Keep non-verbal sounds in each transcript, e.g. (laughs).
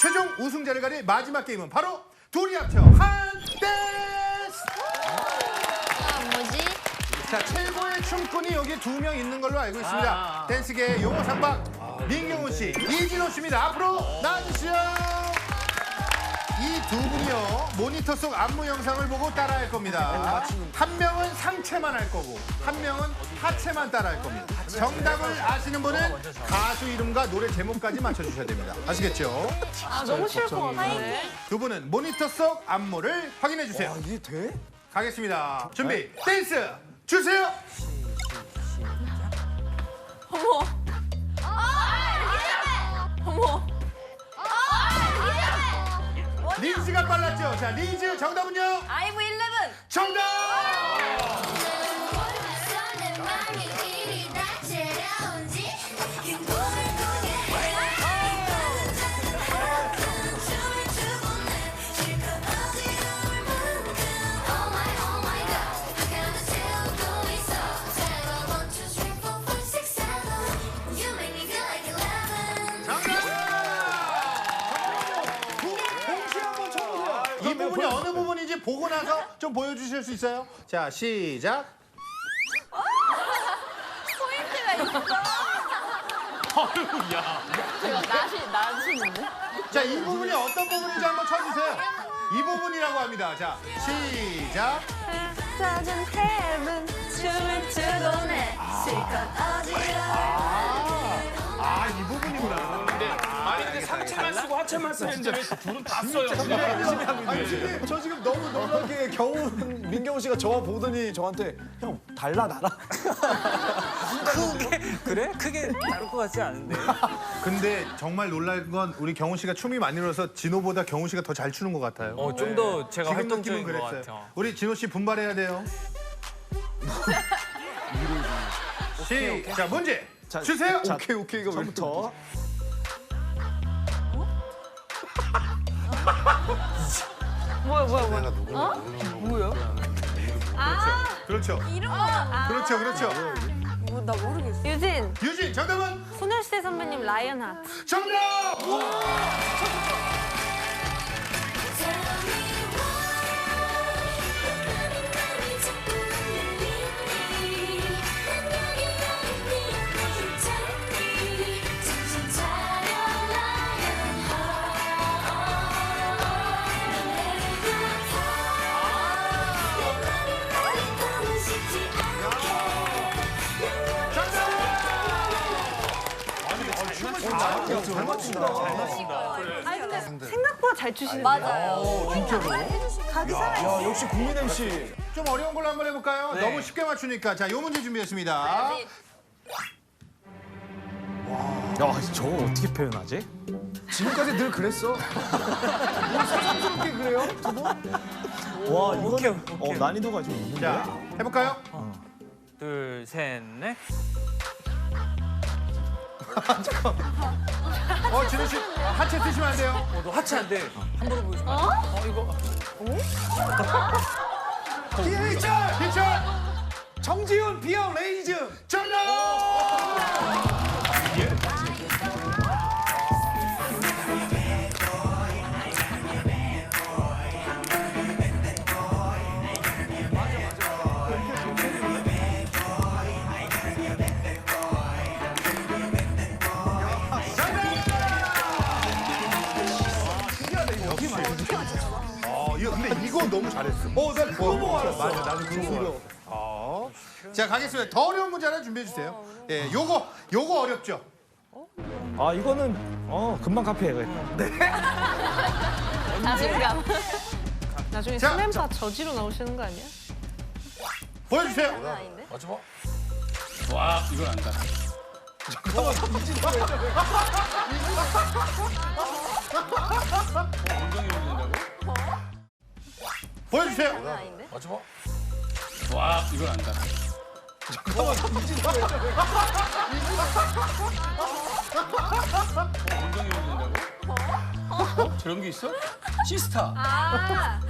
최종 우승자를 가릴 마지막 게임은 바로 둘이 합쳐 한댄스. 아, 뭐지? 자 최고의 춤꾼이 여기 두 명 있는 걸로 알고 있습니다. 아, 아. 댄스계의 용호 상박 민경훈 씨, 이진호 씨입니다. 앞으로 나와주시죠. 이 두 분이요 모니터 속 안무 영상을 보고 따라할 겁니다. 한 명은 상체만 할 거고 한 명은 하체만 따라할 겁니다. 정답을 아시는 분은 가수 이름과 노래 제목까지 맞춰주셔야 됩니다. 아시겠죠? 아, 너무 싫을 것 같은데. 두 분은 모니터 속 안무를 확인해 주세요. 이게 돼? 가겠습니다. 준비 댄스 주세요. 어머. 어머. 리즈가 빨랐죠. 자 리즈 정답은요? 아이브 11. 정답. 보고 나서 좀 보여주실 수 있어요? 자 시작. 포인트가 있어. 제가 나시, 나시는데? 자 이 부분이 어떤 부분인지 한번 쳐주세요. 이 부분이라고 합니다. 자 시작. 짜준 heaven 춤을 추고 내 실컷 어지러워 아이 하체만 쓰는데 왜 둘은 다 써요? 아니 지금 저 지금 너무 놀라게 경훈 민경훈 씨가 저와 보더니 저한테 형 달라 나라. 그래? 크게 다를 것 같지 않은데. 근데 정말 놀랄 건 우리 경훈 씨가 춤이 많이 늘어서 진호보다 경훈 씨가 더 잘 추는 것 같아요. 어, 좀 더 제가 지금 활동적인 것 그랬어요. 같아요. 우리 진호 씨 분발해야 돼요. (laughs) 문제 자, 주세요. 자, 오케이 오케이가 왜부터? (laughs) 뭐야 뭐야 뭐야 어? 뭐야? 아 그렇죠. 이런 거 아, 그렇죠. 그렇죠. 뭐, 나 모르겠어 유진 유진 정답은 소녀시대 선배님 라이언 하트 정답. 잘 맞춘다. 아니 근데 생각보다 잘 추시는데 맞아요 야 역시 국민 MC. 좀 어려운 걸로 한번 해볼까요? 너무 쉽게 맞추니까 자, 요 문제 준비했습니다. 야, 저거 어떻게 표현하지? 지금까지 늘 그랬어. (laughs) 뭐 새삼스럽게 그래요? 두 분? 와 오케이, 이거는 오케이. 어, 난이도가 좀 있는데. 자, 해볼까요? 둘, 셋, 넷. 어, 진호 씨 하체 쓰시면 안 돼요. 어, 너 하체 안 돼. 한 번에 보여줘. 어? 어, 이거. (laughs) 피처! 피처! 정지훈 비형 레이즘. 정 너무 잘했어. 어, 나 그거 보고 알았어. 맞아, 나도 그거 보고 어. 자, 가겠습니다. 더 어려운 문제 하나 준비해 주세요. 예, 요거 요거 어렵죠? 아 이거는 어 금방 카피해. 자신감 (laughs) 나중에 자, 스맨파 저지로 나오시는 거 아니야? 보여주세요. 아닌데? 맞춰봐. 와 이건 안다. (laughs) 엉덩이? 보여주세요. 맞춰봐. 와 이건 안다. 엉덩이 올린다고? 어? 저런 게 있어? 시스타. 아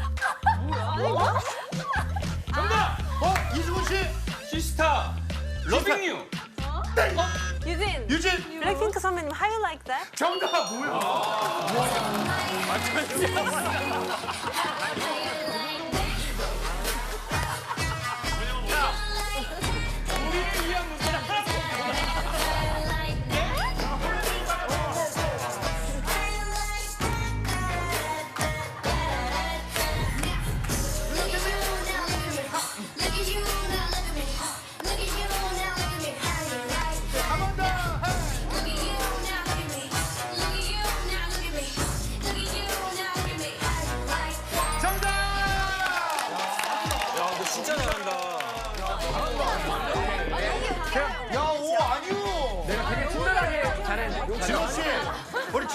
정답. 어, 이승훈 씨. 시스타. 러빙 유. 유진. 유진 블랙핑크 선배님 How you like that? 정답 뭐야? 한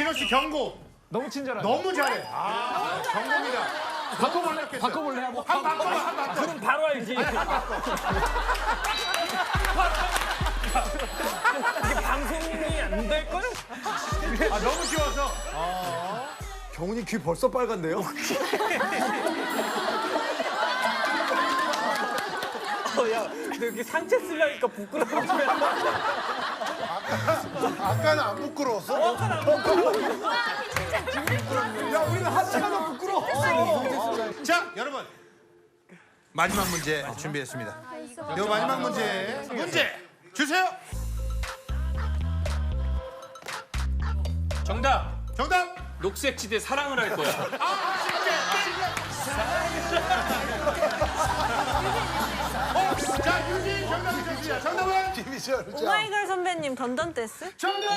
진호 씨 경고. 너무 친절하다. 너무 잘해. 아, 경고입니다. 바꿔볼래? 바꿔볼래? 한 바꿔봐, 한 바꿔. 그럼 바로 알지. 이게 방송이 안 될 걸? 아, 너무 쉬워서. 경훈이 귀 벌써 빨간데요? 어, 야, 너 이렇게 상체 쓰려니까 부끄러워. 아까는 안 부끄러웠어? 야, 우리는 하체가 더 부끄러워. 자, 여러분. 마지막 문제 준비했습니다. 이 마지막 문제, 문제 주세요. 정답. 정답. 녹색 지대 사랑을 할 거야. 어, 정답은? 오마이걸 선배님 던던 댄스? 정답!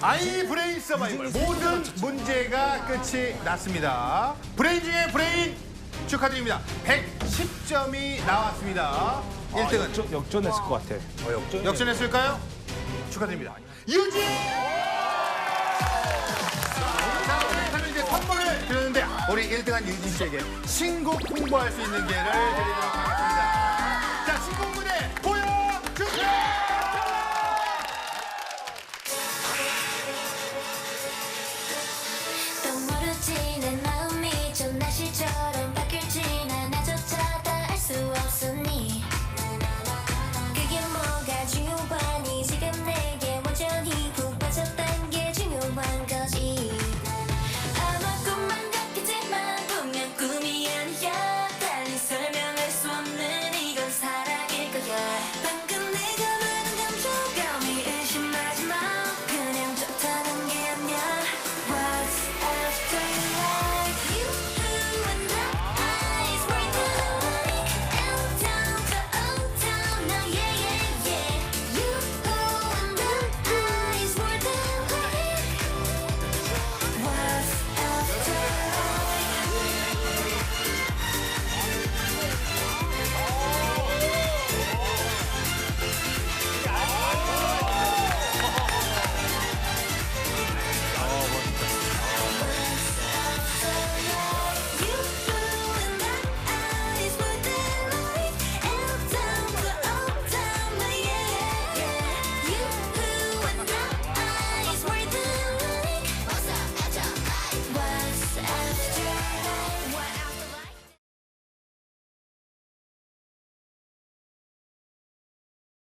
아이 브레인 서바이벌 모든 문제가 끝이 났습니다. 브레인 중에 브레인 축하드립니다. 110점이 나왔습니다. 1등은 역전, 역전했을 것 같아. 역전했을까요? 축하드립니다. 유진! 자, 오늘 이제 선물을 드렸는데 우리 1등한 유진 씨에게 신곡 홍보할 수 있는 기회를 드리도록 하겠습니다. 자, 신곡 무대 보여